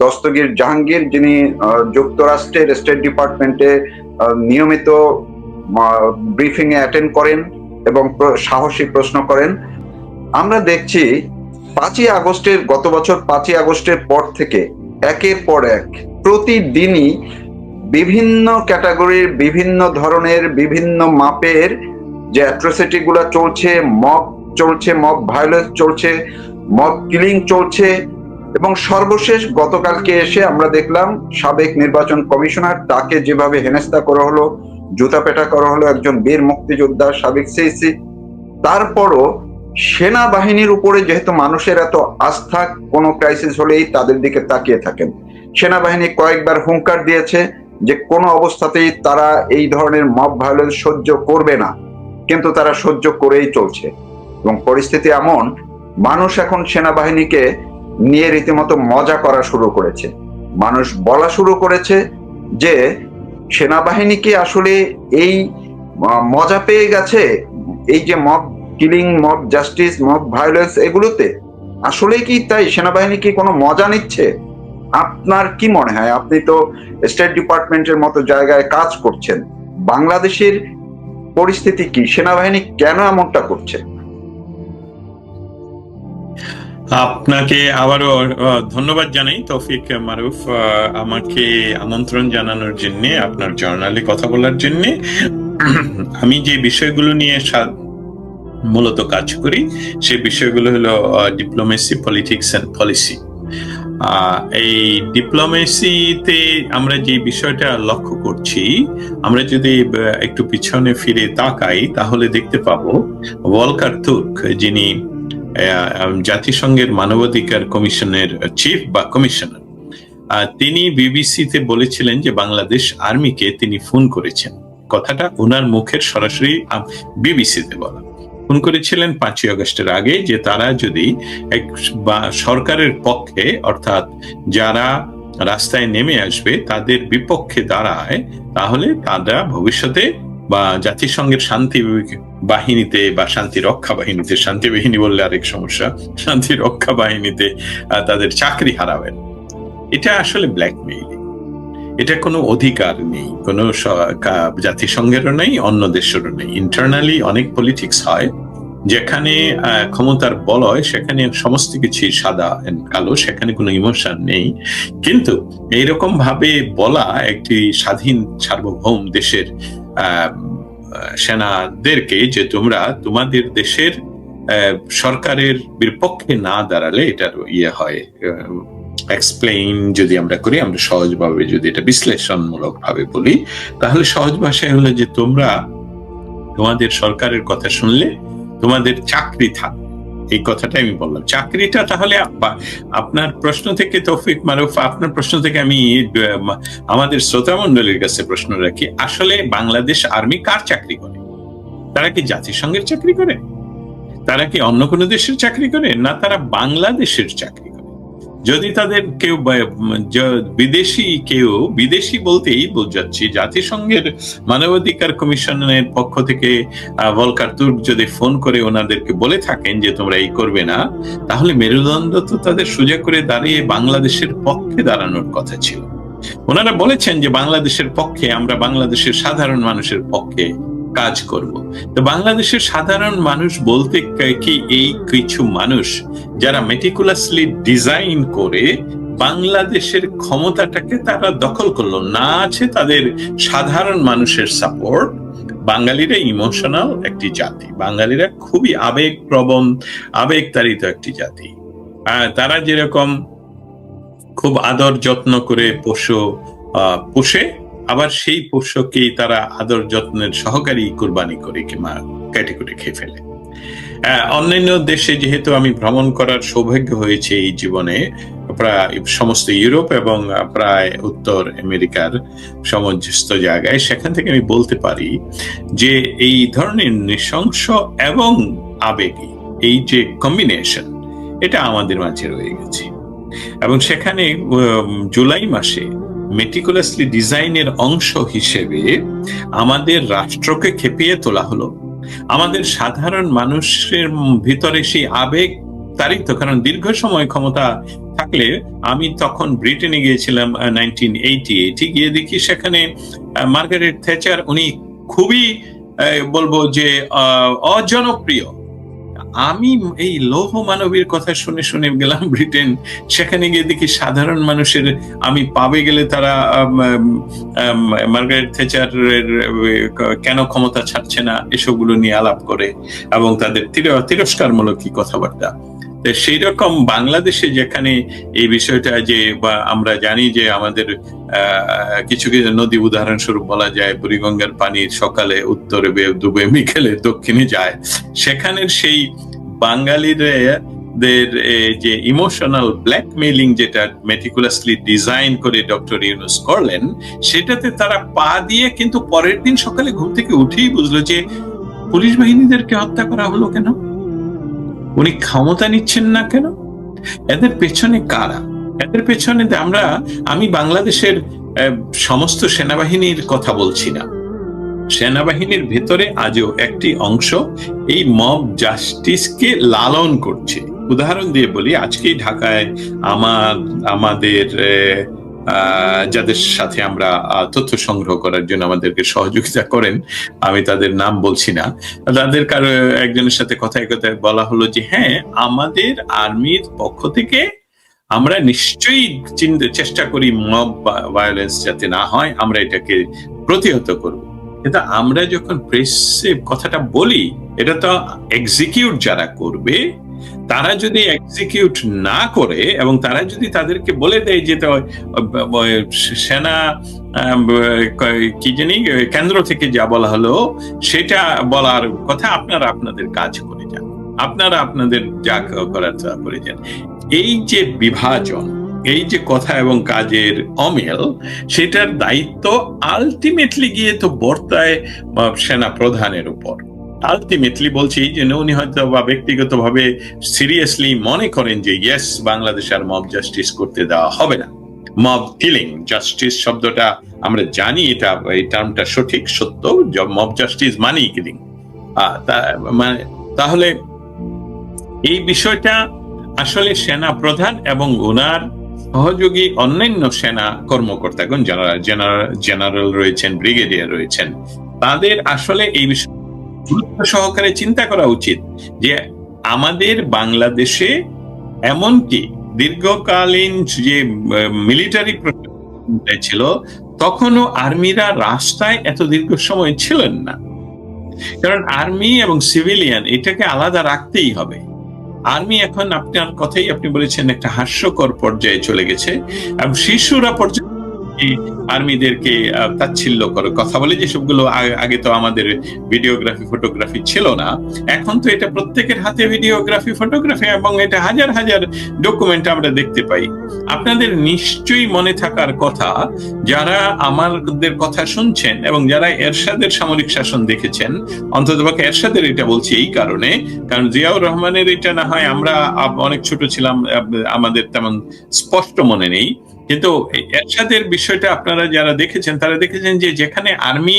দস্তগীর জাহাঙ্গীর, যিনি যুক্তরাষ্ট্রের স্টেট ডিপার্টমেন্টে নিয়মিত ব্রিফিং এ অ্যাটেন্ড করেন এবং সাহসী প্রশ্ন করেন। আমরা দেখছি পাঁচই আগস্টের, গত বছর পাঁচই আগস্টের পর থেকে একের পর এক প্রতিদিনই বিভিন্ন ক্যাটাগরির, বিভিন্ন ধরনের, বিভিন্ন মাপের যে অ্যাট্রোসিটি চলছে, মব চলছে, মব ভায়োলেন্স চলছে, মব কিলিং চলছে এবং সর্বশেষ গতকালকে এসে আমরা দেখলাম সাবেক নির্বাচন কমিশনার, তাকে যেভাবে হেনস্থা করা হলো, জুতা পেটা করা হলো একজন বীর মুক্তিযোদ্ধা সাবেক সিসি তারপরও সেনাবাহিনীর উপরে যেহেতু মানুষের এত আস্থা, কোনো ক্রাইসিস হলেই তাদের দিকে তাকিয়ে থাকেন। সেনাবাহিনী কয়েকবার হুঙ্কার দিয়েছে যে কোনো অবস্থাতেই তারা এই ধরনের মব ভায়োলেন্স সহ্য করবে না, কিন্তু তারা সহ্য করেই চলছে। এবং পরিস্থিতি এমন, মানুষ এখন সেনাবাহিনীকে নিয়ে রীতিমতো মজা করা শুরু করেছে। মানুষ বলা শুরু করেছে যে, সেনাবাহিনী কি আসলে এই মজা পেয়ে গেছে? এই যে mob killing, mob justice, mob violence এগুলোতে? আসলে কি তাই? সেনাবাহিনী কি কোনো মজা নিচ্ছে? আপনার কি মনে হয়? আপনি তো স্টেট ডিপার্টমেন্টের মতো জায়গায় কাজ করছেন। বাংলাদেশের পরিস্থিতি কি? সেনাবাহিনী কেন এমনটা করছে? আপনাকে আবারও ধন্যবাদ জানাই, তৌফিক মারুফ আমাকে আমন্ত্রণ জানানোর জন্য, আপনার জার্নালে কথা বলার জন্য। আমি যে বিষয়গুলো নিয়ে মূলত কাজ করি, সে বিষয়গুলো হলো ডিপ্লোমেসি পলিটিক্স এন্ড পলিসি এই ডিপ্লোমেসিতে আমরা যে বিষয়টা লক্ষ্য করছি, আমরা যদি একটু পিছনে ফিরে তাকাই, তাহলে দেখতে পাবো ওয়ালকার তুর্ক যিনি জাতিসংঘের মানবাধিকার কমিশনের চিফ বা কমিশনার তিনি বিবিসিতে বলেছিলেন যে বাংলাদেশ আর্মিকে তিনি ফোন করেছেন। কথাটা ওনার মুখের সরাসরি বিবিসিতে বলা। ফোন করেছিলেন পাঁচই আগস্টের আগে যে তারা যদি এক বা সরকারের পক্ষে, অর্থাৎ যারা রাস্তায় নেমে আসবে, তাদের বিপক্ষে দাঁড়ায়, তাহলে তারা ভবিষ্যতে বা জাতিসংঘের শান্তি বাহিনীতে বা শান্তি রক্ষা বাহিনীতে, শান্তি বাহিনী বললে আরেক সমস্যা, শান্তি রক্ষা বাহিনীতে তাদের চাকরি হারাবেন। এটা আসলে ব্ল্যাকমেইল এটা কোনো অধিকার নেই, কোনো জাতিসংঘেরও নেই, অন্য দেশেরও নেই। ইন্টারনালি অনেক পলিটিক্স হয়। যেখানে ক্ষমতার বলয়, সেখানে সমস্ত কিছুই সাদা কালো, সেখানে কোনো ইমোশন নেই। কিন্তু এইরকম ভাবে বলা একটি স্বাধীন সার্বভৌম দেশের সেনাদেরকে যে তোমরা তোমাদের দেশের সরকারের বিপক্ষে না দাঁড়ালে এটার ইয়ে হয় এক্সপ্লেইন যদি আমরা করি, আমরা সহজভাবে যদি এটা বিশ্লেষণমূলক ভাবে বলি, তাহলে সহজ ভাষায় হলো যে তোমরা তোমাদের সরকারের কথা শুনলে তোমাদের চাকরি থাকবে এই কথাটা আমি বললাম। চাকরিটা তাহলে আপনার প্রশ্ন থেকে তৌফিক মারুফ, আপনার প্রশ্ন থেকে আমি আমাদের শ্রোতা মন্ডলীর কাছে প্রশ্ন রাখি, আসলে বাংলাদেশ আর্মি কার চাকরি করে? তারা কি জাতিসংঘের চাকরি করে? তারা কি অন্য কোনো দেশের চাকরি করে? না, তারা বাংলাদেশের চাকরি করে যদি তাদের কেউ বিদেশি কেউ, বিদেশি বলতেই বোঝাচ্ছি, জাতিসংঘের মানবাধিকার কমিশনের পক্ষ থেকে ভলকার তুর্ক যদি ফোন করে ওনাদেরকে বলে থাকেন যে তোমরা এই করবে না, তাহলে মেরুদণ্ড তো তাদের সোজা করে দাঁড়িয়ে বাংলাদেশের পক্ষে দাঁড়ানোর কথা ছিল। ওনারা বলেছেন যে বাংলাদেশের পক্ষে, আমরা বাংলাদেশের সাধারণ মানুষের পক্ষে কাজ করব। তো বাংলাদেশের সাধারণ মানুষ বলতে কি এই কিছু মানুষ যারা মেটিকুলাসলি ডিজাইন করে বাংলাদেশের ক্ষমতাটাকে তারা দখল করল। না আছে তাদের সাধারণ মানুষের সাপোর্ট বাঙালিরা ইমোশনাল একটি জাতি। বাঙালিরা খুবই আবেগপ্রবণ, আবেগতাড়িত একটি জাতি। তারা যেরকম খুব আদর যত্ন করে পশু পোষে আবার সেই পোষ্যকেই তারা আদর যত্নের সহকারী কুরবানি করে কিংবা কেটে কুটে খেয়ে ফেলে। অন্যান্য দেশে যেহেতু আমি ভ্রমণ করার সৌভাগ্য হয়েছে এই জীবনে, প্রায় সমস্ত ইউরোপ এবং প্রায় উত্তর আমেরিকার সমস্ত জায়গায়, সেখান থেকে আমি বলতে পারি যে এই ধরনের নৃশংস এবং আবেগী এই যে কম্বিনেশন এটা আমাদের মাঝে রয়ে গেছে। এবং সেখানে জুলাই মাসে মেটিকুলাসলি ডিজাইনের অংশ হিসেবে আমাদের রাষ্ট্রকে খেপিয়ে তোলা হলো। আমাদের সাধারণ মানুষের ভিতরে সেই আবেগ তারিত কারণ দীর্ঘ সময় ক্ষমতা থাকলে আমি তখন ব্রিটেনে গিয়েছিলাম নাইনটিন এইটি এইটি গিয়ে দেখি সেখানে মার্গারেট থেচার উনি খুবই বলব যে অজনপ্রিয়। আমি এই লৌহ মানবীর কথা শুনে শুনে গেলাম ব্রিটেন। সেখানে গিয়ে দেখি সাধারণ মানুষের, আমি পাবে গেলে তারা মার্গারেট থেচারের কেন ক্ষমতা ছাড়ছে না, এসবগুলো নিয়ে আলাপ করে এবং তাদের তির- তিরস্কারমূলক কি কথাবার্তা। সেই রকম বাংলাদেশে যেখানে এই বিষয়টা যে বা আমরা জানি যে আমাদের কিছু কিছু নদী উদাহরণস্বরূপ বলা যায় বুড়িগঙ্গার পানি সকালে উত্তরে বে- ডুবে বিকেলে দক্ষিণে যায়। সেখানের সেই বাঙালিদের এ, যে ইমোশনাল ব্ল্যাকমেইলিং যেটা মেটিকুলাসলি ডিজাইন করে ডক্টর ইউনুস করলেন সেটাতে তারা পা দিয়ে কিন্তু পরের দিন সকালে ঘুম থেকে উঠেই বুঝলো যে পুলিশ বাহিনীদেরকে হত্যা করা হলো কেন? উনি ক্ষমতা নিচ্ছেন না কেন? এদের পেছনে কারা? এদের পেছনে আমরা, আমি বাংলাদেশের সমস্ত সেনাবাহিনীর কথা বলছি না। সেনাবাহিনীর ভেতরে আজও একটি অংশ এই মব জাস্টিসকে লালন করছে। উদাহরণ দিয়ে বলি, আজকেই ঢাকায় আমার, আমাদের যাদের সাথে আমরা তথ্য সংগ্রহ করার জন্য আমাদেরকে সহযোগিতা করেন, আমি তাদের নাম বলছি না। তাদের কারও একজনের সাথে কথায় কথায় বলা হলো যে হ্যাঁ আমাদের আর্মির পক্ষ থেকে আমরা নিশ্চয়ই চেষ্টা করি মব ভায়োলেন্স যাতে না হয়, আমরা এটাকে প্রতিহত করব। কিন্তু আমরা যখন প্রেসে কথাটা বলি, এটা তো এক্সিকিউট যারা করবে তারা যদি এক্সিকিউট না করে এবং তারা যদি তাদেরকে বলে দেয় যে সেনা কি জানি কেন্দ্র থেকে যা বলা হলো, সেটা বলার কথা আপনারা আপনাদের কাজ করে যান। আপনারা আপনাদের যা করার তা করে যান। এই যে বিভাজন, এই যে কথা এবং কাজের অমিল, সেটার দায়িত্ব আলটিমেটলি গিয়ে তো বর্তায় সেনা প্রধানের উপর। আলটিমেটলি বলছি যে উনি হয়তো বা ব্যক্তিগতভাবে সিরিয়াসলি মনে করেন যে ইয়েস বাংলাদেশ আর মব জাস্টিস করতে দেওয়া হবে না। মব কিলিং জাস্টিস শব্দটা আমরা জানি, এটা, এই টার্মটা সঠিক, সত্য মব জাস্টিস মানি কিলিং মানে তাহলে এই বিষয়টা আসলে সেনা প্রধান এবং ওনার সহযোগী অন্যান্য সেনা কর্মকর্তাগণ, যারা জেনারেল রয়েছেন ব্রিগেডিয়ার রয়েছেন, তাদের আসলে এই বিষয়ে গুরুত্ব সহকারে চিন্তা করা উচিত যে আমাদের বাংলাদেশে এমনকি দীর্ঘকালীন যে মিলিটারি ছিল, তখনও আর্মিরা রাস্তায় এত দীর্ঘ সময় ছিলেন না। কারণ আর্মি এবং সিভিলিয়ান এটাকে আলাদা রাখতেই হবে। আর্মি এখন আপনার কথাই আপনি বলেছেন, একটা হাস্যকর পর্যায়ে চলে গেছে। এবং শিশুরা আর্মিদেরকে তাচ্ছিল্য করে। কথা বলে যে সবগুলো আগে- তো আমাদের ভিডিওগ্রাফি, ফটোগ্রাফি ছিল না, এখন তো এটা প্রত্যেকের হাতে ভিডিওগ্রাফি, ফটোগ্রাফি এবং এটা হাজার হাজার ডকুমেন্ট আমরা দেখতে পাই। আপনাদের নিশ্চয়ই মনে থাকার কথা, যারা আমাদের কথা শুনছেন এবং যারা এরশাদের সামরিক শাসন দেখেছেন অন্ততপক্ষে এরশাদের এটা বলছি এই কারণে, কারণ জিয়াউর রহমানের এটা না হয় আমরা অনেক ছোট ছিলাম আমাদের তেমন স্পষ্ট মনে নেই। কিন্তু এরশাদের বিষয়টা আপনারা যারা দেখেছেন তারা দেখেছেন যে যেখানে আর্মি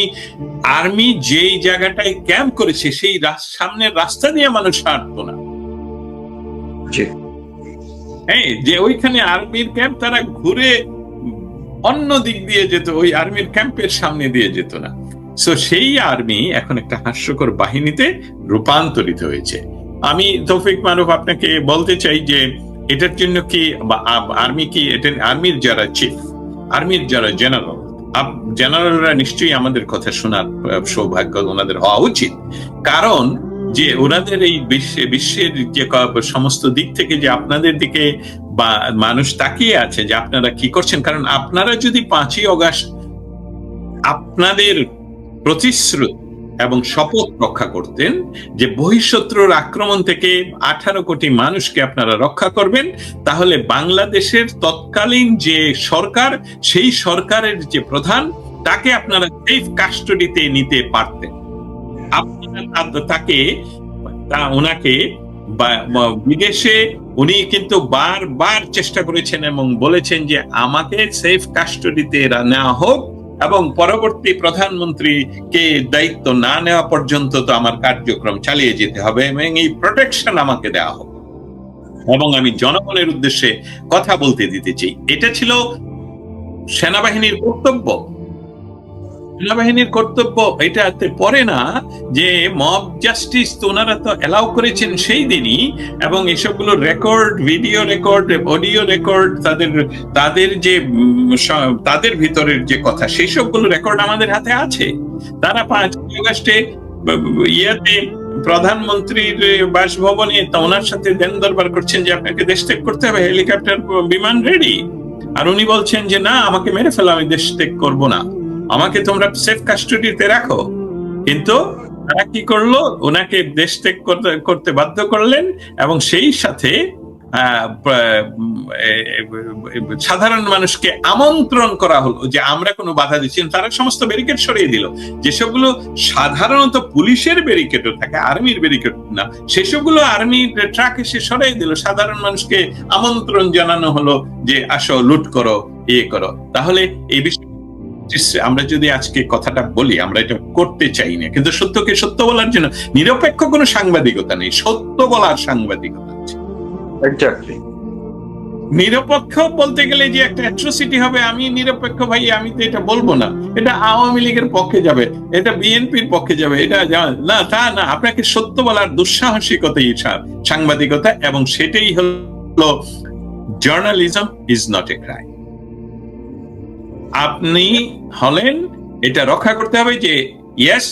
আর্মি যেই জায়গাটায় ক্যাম্প করেছে সেই সামনের রাস্তা দিয়ে মানুষ হাঁটতো না। হ্যাঁ যে ওইখানে আর্মির ক্যাম্প তারা ঘুরে অন্য দিক দিয়ে যেত ওই আর্মির ক্যাম্পের সামনে দিয়ে যেত না। সো সেই আর্মি এখন একটা হাস্যকর বাহিনীতে রূপান্তরিত হয়েছে। আমি তৌফিক মানব আপনাকে বলতে চাই যে এটার জন্য কি আর্মি কি এটা আর্মির যারা চিফ আর্মির যারা জেনারেল জেনারেলরা নিশ্চয়ই আমাদের কথা শোনার সৌভাগ্য ওনাদের হওয়া উচিত। কারণ যে ওনাদের এই বিশ্বে, বিশ্বের যে সমস্ত দিক থেকে যে আপনাদের দিকে বা মানুষ তাকিয়ে আছে যে আপনারা কি করছেন, কারণ আপনারা যদি পাঁচই অগাস্ট আপনাদের প্রতিশ্রুতি এবং শপথ রক্ষা করতেন যে বহিঃশত্রুর আক্রমণ থেকে আঠারো কোটি মানুষকে আপনারা রক্ষা করবেন। তাহলে বাংলাদেশের তৎকালীন যে সরকার, সেই সরকারের যে প্রধান, তাকে আপনারা সেফ কাস্টডিতে নিতে পারতেন। আপনারা তাকে, তা ওনাকে বিদেশে উনি কিন্তু বারবার চেষ্টা করেছেন এবং বলেছেন যে আমাকে সেফ কাস্টডিতে নেওয়া হোক। এবং পরবর্তী প্রধানমন্ত্রী কে দায়িত্ব না নেওয়া পর্যন্ত তো আমার কার্যক্রম চালিয়ে যেতে হবে এবং এই প্রোটেকশন আমাকে দেওয়া হবে এবং আমি জনগণের উদ্দেশ্যে কথা বলতে দিতে চাই। এটা ছিল সেনাবাহিনীর কর্তব্য। সেনাবাহিনীর কর্তব্য এটাতে পড়ে না যে মব জাস্টিস তো ওনারা তো এলাও করেছেন সেই দিনই এবং এসবগুলো record video record audio record তাদের তাদের যে তাদের ভিতরের যে কথা, সেই সবগুলো রেকর্ড আমাদের হাতে আছে। তারা পাঁচ আগস্টে ইয়েতে প্রধানমন্ত্রীর বাসভবনে তা ওনার সাথে দেন দরবার করছেন যে আপনাকে দেশ ত্যাগ করতে হবে, হেলিকপ্টার, বিমান রেডি আর উনি বলছেন যে, না, আমাকে মেরে ফেলা, আমি দেশ ত্যাগ করব না। আমাকে তোমরা সেফ কাস্টডিতে রাখো। কিন্তু তারা কি করল? ওনাকে দেশ ত্যাগ করতে বাধ্য করলেন এবং সেই সাথে সাধারণ মানুষকে আমন্ত্রণ করা হলো যে আমরা কোনো বাধা দিচ্ছি তারা সমস্ত ব্যারিকেড সরিয়ে দিল। যেসবগুলো সাধারণত পুলিশের ব্যারিকেডও থাকে আর্মির ব্যারিকেড না, সেসবগুলো আর্মির ট্রাক এসে সরিয়ে দিল। সাধারণ মানুষকে আমন্ত্রণ জানানো হলো যে আসো, লুট করো ইয়ে করো। তাহলে এই বিষয়ে আমরা যদি আজকে কথাটা বলি আমরা এটা করতে চাই না। কিন্তু সত্যকে সত্য বলার জন্য নিরপেক্ষ কোনো সাংবাদিকতা নেই সত্য বলার সাংবাদিকতা এক্স্যাক্টলি নিরপেক্ষ বলতে গেলে যে একটা অ্যাট্রোসিটি হবে আমি নিরপেক্ষ ভাই আমি তো এটা বলব না। এটা আওয়ামী লীগের পক্ষে যাবে এটা বিএনপির পক্ষে যাবে এটা না তা না আপনাকে সত্য বলার দুঃসাহসিকতাই সাংবাদিকতা এবং সেটাই হলো journalism is not a crime আপনি হলেন, এটা রক্ষা করতে হবে যে ইয়েস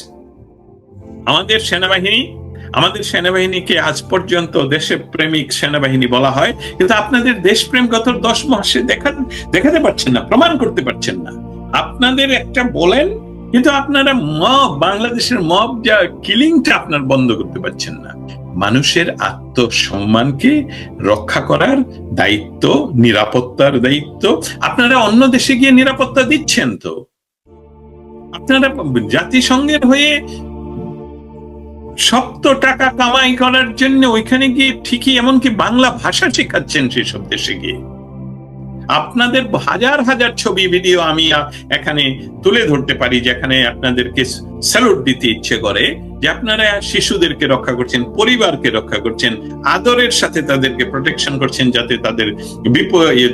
আমাদের সেনাবাহিনী, আমাদের সেনাবাহিনীকে আজ পর্যন্ত দেশে প্রেমিক সেনাবাহিনী বলা হয়, কিন্তু আপনাদের দেশপ্রেম গত দশ মাসে দেখা, দেখাতে পারছেন না, প্রমাণ করতে পারছেন না। আপনাদের একটা বলেন, কিন্তু আপনারা মব, বাংলাদেশের মব যা কিলিংটা আপনার বন্ধ করতে পারছেন না। মানুষের আত্মসম্মানকে রক্ষা করার দায়িত্ব, নিরাপত্তার দায়িত্ব। আপনারা অন্য দেশে গিয়ে নিরাপত্তা দিচ্ছেন তো? আপনারা জাতিসংঘের হয়ে শক্ত টাকা কামাই করার জন্য ওইখানে গিয়ে ঠিকই এমনকি বাংলা ভাষা শেখাচ্ছেন সেসব দেশে গিয়ে। আপনাদের হাজার হাজার ছবি ভিডিও আমি এখানে তুলে ধরতে পারি, যেখানে আপনাদেরকে স্যালুট দিতে ইচ্ছে করে, যে আপনারা শিশুদেরকে রক্ষা করছেন, পরিবারকে রক্ষা করছেন, আদরের সাথে তাদেরকে প্রোটেকশন করছেন, যাতে তাদের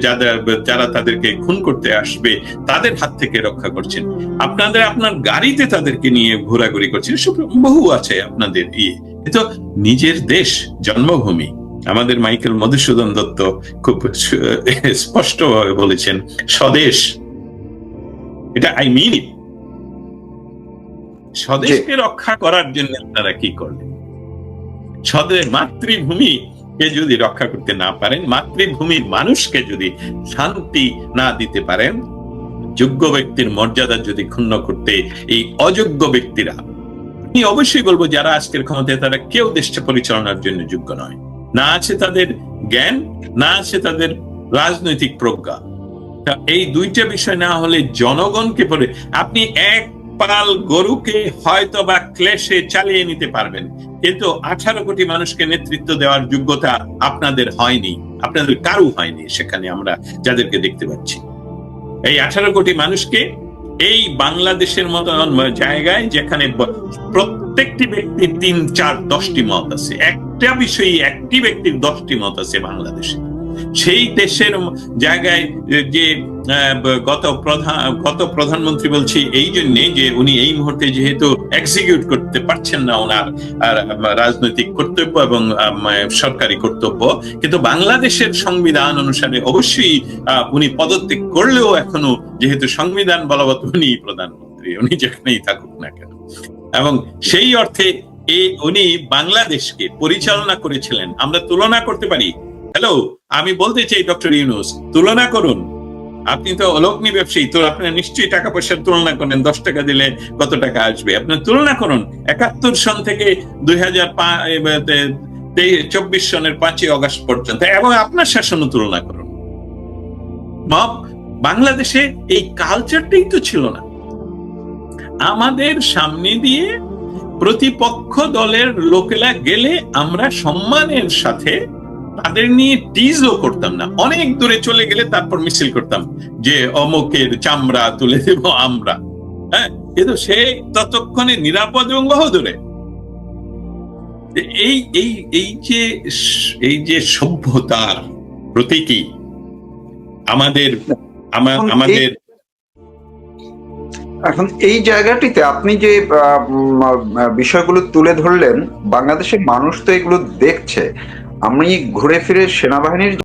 যারা যারা তাদেরকে খুন করতে আসবে, তাদের হাত থেকে রক্ষা করছেন। আপনাদের আপনার গাড়িতে তাদেরকে নিয়ে ঘোরাঘুরি করছেন বহু আছে আপনাদের ইয়ে। তো নিজের দেশ, জন্মভূমি। আমাদের মাইকেল মধুসূদন দত্ত খুব স্পষ্টভাবে বলেছেন স্বদেশ। এটা আই মিন ইট স্বদেশকে রক্ষা করার জন্য আপনারা কি করলেন? স্বদেশ মাতৃভূমি কে যদি রক্ষা করতে না পারেন মাতৃভূমির মানুষকে যদি শান্তি না দিতে পারেন যোগ্য ব্যক্তির মর্যাদা যদি ক্ষুণ্ণ করতে এই অযোগ্য ব্যক্তিরা আমি অবশ্যই বলব যারা আজকের ক্ষমতায় তারা কেউ দেশটা পরিচালনার জন্য যোগ্য নয়। না আছে তাদের জ্ঞান, না আছে তাদের রাজনৈতিক প্রজ্ঞা। এই দুইটা বিষয় না হলে জনগণকে পরে আপনি এক পাল গরুকে হয়তো বা ক্লেশে চালিয়ে নিতে পারবেন, কিন্তু আঠারো কোটি মানুষকে নেতৃত্ব দেওয়ার যোগ্যতা আপনাদের হয়নি, আপনাদের কারু হয়নি সেখানে আমরা যাদেরকে দেখতে পাচ্ছি। এই আঠারো কোটি মানুষকে এই বাংলাদেশের মতো জায়গায় যেখানে প্রত্যেকটি ব্যক্তির তিন, চার, দশটি মত আছে। একটা বিষয়ে একটি ব্যক্তির দশটি মত আছে বাংলাদেশে। সেই দেশের জায়গায় যে গত প্রধান গত প্রধানমন্ত্রী বলছি এই জন্যে যে উনি এই মুহূর্তে যেহেতু এক্সিকিউট করতে পারছেন না ওনার রাজনৈতিক কর্তব্য এবং সরকারি কর্তব্য, কিন্তু বাংলাদেশের সংবিধান অনুসারে অবশ্যই উনি পদত্যাগ করলেও এখনও যেহেতু সংবিধান বলবৎ উনি প্রধানমন্ত্রী, উনি যেখানেই থাকুক না কেন। এবং সেই অর্থে এই উনি বাংলাদেশকে পরিচালনা করেছিলেন। আমরা তুলনা করতে পারি। হ্যালো আমি বলতে চাই ডক্টর ইউনুস, তুলনা করুন। আপনি তো অলগ্নি ব্যবসায়ী, তো আপনার নিশ্চয়ই টাকা পয়সার তুলনা করেন, দশ টাকা দিলে কত টাকা আসবে? আপনার তুলনা করুন। একাত্তর সন থেকে দুই হাজার চব্বিশ সনের পাঁচই অগস্ট পর্যন্ত, এবং আপনার শাসনও তুলনা করুন। বাংলাদেশে এই কালচারটাই তো ছিল না। আমাদের সামনে দিয়ে প্রতিপক্ষ দলের লোকেরা গেলে আমরা সম্মানের সাথে তাদের নিয়ে টিজও করতাম না। অনেক দূরে চলে গেলে তারপর মিছিল করতাম যে অমকের চামড়া তুলে দেব আমরা। হ্যাঁ কিন্তু সে ততক্ষণে নিরাপদ এবং বহুদূরে। এই এই এই যে এই যে সভ্যতার প্রতীকী আমাদের আমাদের এখন এই জায়গাটিতে আপনি যে বিষয়গুলো তুলে ধরলেন, বাংলাদেশের মানুষ তো এগুলো দেখছে। আমি ঘুরে ফিরে সেনাবাহিনীর